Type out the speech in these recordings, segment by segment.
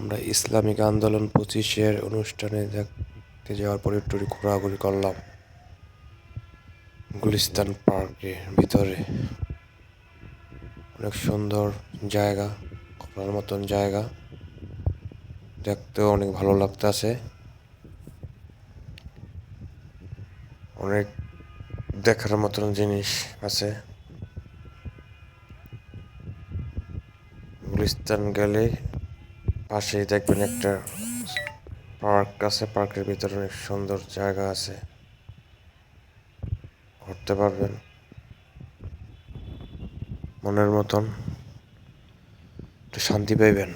আমরা ইসলামিক আন্দোলন পঁচিশের অনুষ্ঠানে দেখতে যাওয়ার পরে একটু ঘোরাঘুরি করলাম। গুলিস্তান পার্কের ভিতরে। অনেক সুন্দর জায়গা, ঘোরার মতন জায়গা। দেখতেও অনেক ভালো লাগতেছে। অনেক দেখার মতন জিনিস আছে। গুলিস্তান গেলে পাশেই দেখবেন একটা পার্ক আছে, পার্কের ভিতরে অনেক সুন্দর জায়গা আছে। ঘুরতে পারবেন। মনের মতন একটু শান্তি পাইবেন।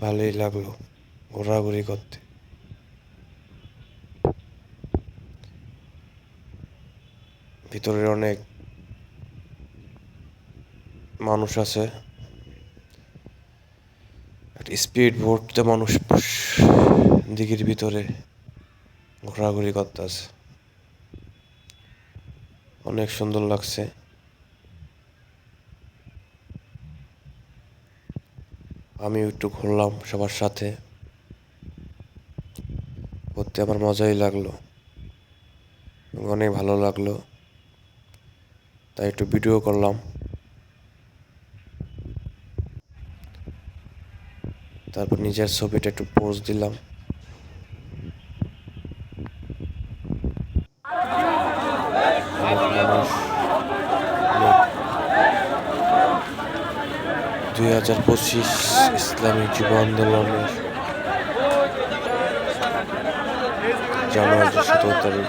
ভালোই লাগল ঘোরাঘুরি করতে। ভিতরে অনেক মানুষ আছে। একটা স্পিড বোটতে মানুষ দিঘির ভিতরে ঘোরাঘুরি করতেছে। অনেক সুন্দর লাগছে। আমি একটু ঘুরলাম সবার সাথে। ঘুরতে আমার মজাই লাগল। অনেক ভালো লাগল। তাই একটু ভিডিও করলাম। তারপর নিজের ছবিটা একটু পোজ দিলাম। দুই হাজার পঁচিশ ইসলামী যুব আন্দোলনের জানুয়ারি সতেরো তারিখ।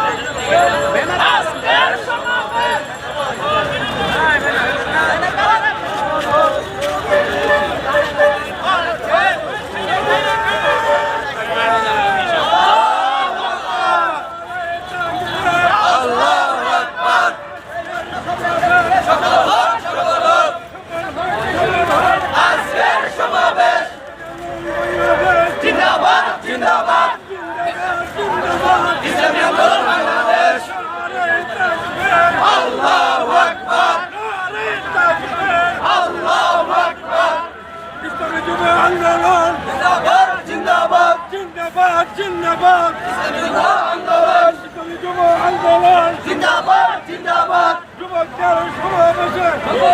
ইসলামী যুব আন্দোলন জিন্দাবাদ জিন্দাবাদ জিন্দাবাদ জিন্দাবাদ ইসলামী যুব আন্দোলন ইসলামী যুব আন্দোলন জিন্দাবাদ জিন্দাবাদ যুবকদের সমাবেশে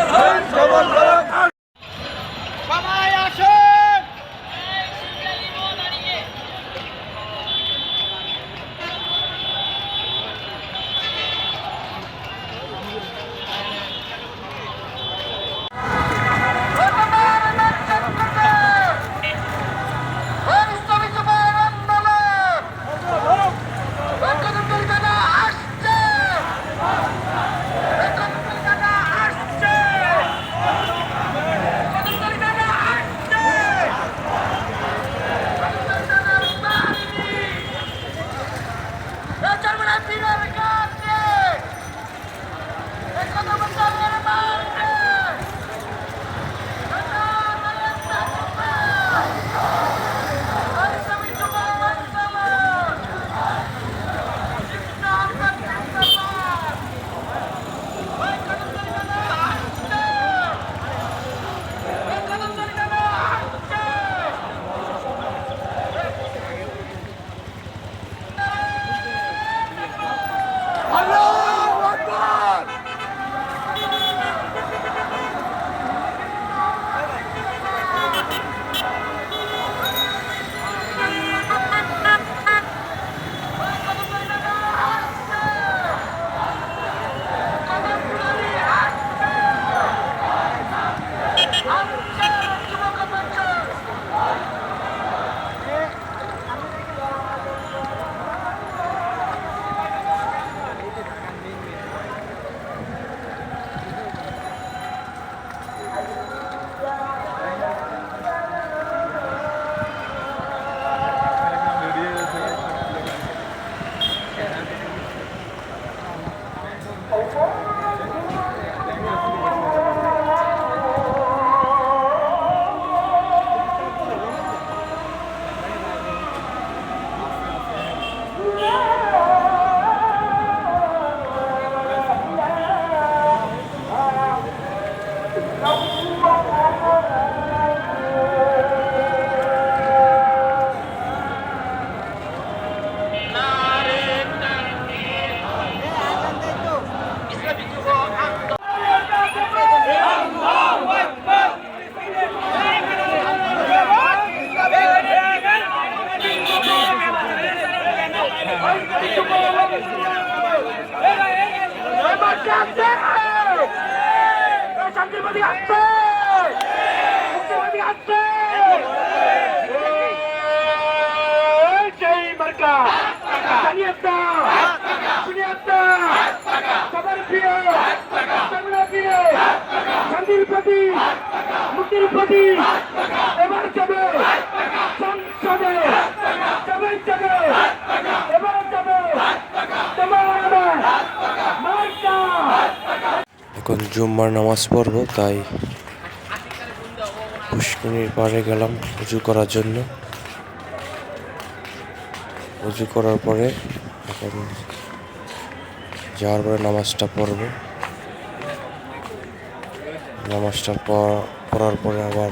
শান্তিপতি আসবে। মুক্তিবাদী আসছে জয় মার্কা। জানিয়াতা শুনিয়াতা সবার প্রিয়। সবার প্রিয় শান্তির প্রতি। মুক্তির প্রতি। এবার যাবে সংসদে যাবে যাবে এবার যাবে তোমার আমার মার্কা এখন জুম্মার নামাজ পড়ব, তাই পুষ্করিণীর পাড়ে গেলাম উঁচু করার জন্য। উঁচু করার পরে এখন যাওয়ার পরে নামাজটা পড়ব। নামাজটা পড়া- পড়ার পরে আবার